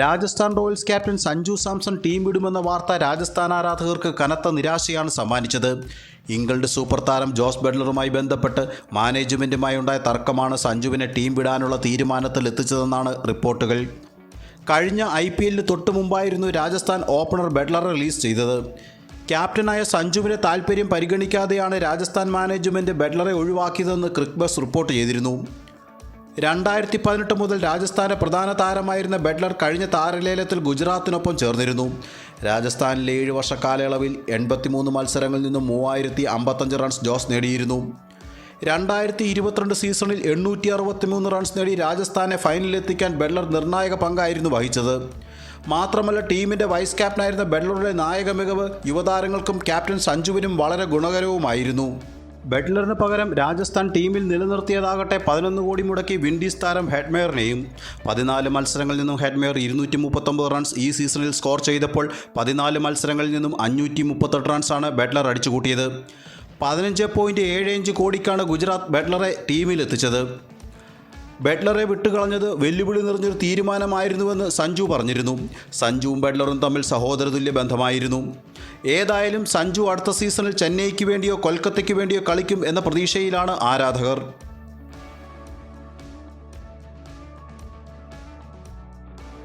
Rajasthan Royals captain Sanju Samson team വിടുമെന്ന വാർത്ത രാജസ്ഥാൻ ആരാധകർക്ക് കനത്ത നിരാശയാണ് സമ്മാനിച്ചത്. ഇംഗ്ലണ്ട് സൂപ്പർ താരം ജോസ് ബെഡ്ലറുമായി ബന്ധപ്പെട്ട് മാനേജ്മെന്റുമായി ഉണ്ടായ തർക്കമാണ് സഞ്ജുവിനെ ടീം വിടാനുള്ള തീരുമാനത്തിൽ എത്തിച്ചതെന്നാണ് റിപ്പോർട്ടുകൾ. കഴിഞ്ഞ ഐ പി എല്ലിന് തൊട്ടു മുമ്പായിരുന്നു രാജസ്ഥാൻ ഓപ്പണർ ബെഡ്ലർ റിലീസ് ചെയ്തത്. ക്യാപ്റ്റനായ സഞ്ജുവിനെ താൽപ്പര്യം പരിഗണിക്കാതെയാണ് രാജസ്ഥാൻ മാനേജ്മെന്റ് ബെഡ്ലറെ ഒഴിവാക്കിയതെന്ന് ക്രിക്ബസ് റിപ്പോർട്ട് ചെയ്തിരുന്നു. രണ്ടായിരത്തി പതിനെട്ട് മുതൽ രാജസ്ഥാന്റെ പ്രധാന താരമായിരുന്ന ബെഡ്ലർ കഴിഞ്ഞ താരലേലത്തിൽ ഗുജറാത്തിനൊപ്പം ചേർന്നിരുന്നു. രാജസ്ഥാനിലെ ഏഴ് വർഷ കാലയളവിൽ എൺപത്തിമൂന്ന് മത്സരങ്ങളിൽ നിന്നും മൂവായിരത്തി അമ്പത്തഞ്ച് റൺസ് ജോസ് നേടിയിരുന്നു. രണ്ടായിരത്തി ഇരുപത്തിരണ്ട് സീസണിൽ എണ്ണൂറ്റി അറുപത്തിമൂന്ന് റൺസ് നേടി രാജസ്ഥാനെ ഫൈനലിലെത്തിക്കാൻ ബെഡ്ലർ നിർണായക പങ്കായിരുന്നു വഹിച്ചത്. മാത്രമല്ല ടീമിന്റെ വൈസ് ക്യാപ്റ്റനായിരുന്ന ബെഡ്ലറുടെ നായക മികവ് യുവതാരങ്ങൾക്കും ക്യാപ്റ്റൻ സഞ്ജുവിനും വളരെ ഗുണകരവുമായിരുന്നു. ബെഡ്ലറിന് പകരം രാജസ്ഥാൻ ടീമിൽ നിലനിർത്തിയതാകട്ടെ പതിനൊന്ന് കോടി മുടക്കി വിൻഡീസ് താരം ഹെഡ്മെയറിനെയും. പതിനാല് മത്സരങ്ങളിൽ നിന്നും ഹെഡ്മെയർ ഇരുന്നൂറ്റി മുപ്പത്തൊമ്പത് റൺസ് ഈ സീസണിൽ സ്കോർ ചെയ്തപ്പോൾ പതിനാല് മത്സരങ്ങളിൽ നിന്നും അഞ്ഞൂറ്റി മുപ്പത്തെട്ട് റൺസാണ് ബട്ട്ലർ അടിച്ചുകൂട്ടിയത്. പതിനഞ്ച് പോയിന്റ് ഏഴ് അഞ്ച് കോടിക്കാണ് ഗുജറാത്ത് ബട്ട്ലറെ ടീമിലെത്തിച്ചത്. ബട്ട്ലറെ വിട്ടുകളഞ്ഞത് വെല്ലുവിളി നിറഞ്ഞൊരു തീരുമാനമായിരുന്നുവെന്ന് സഞ്ജു പറഞ്ഞിരുന്നു. സഞ്ജുവും ബട്ട്ലറും തമ്മിൽ സഹോദരതുല്യ ബന്ധമായിരുന്നു. ഏതായാലും സഞ്ജു അടുത്ത സീസണിൽ ചെന്നൈക്ക് വേണ്ടിയോ കൊൽക്കത്തയ്ക്ക് വേണ്ടിയോ കളിക്കും എന്ന പ്രതീക്ഷയിലാണ് ആരാധകർ.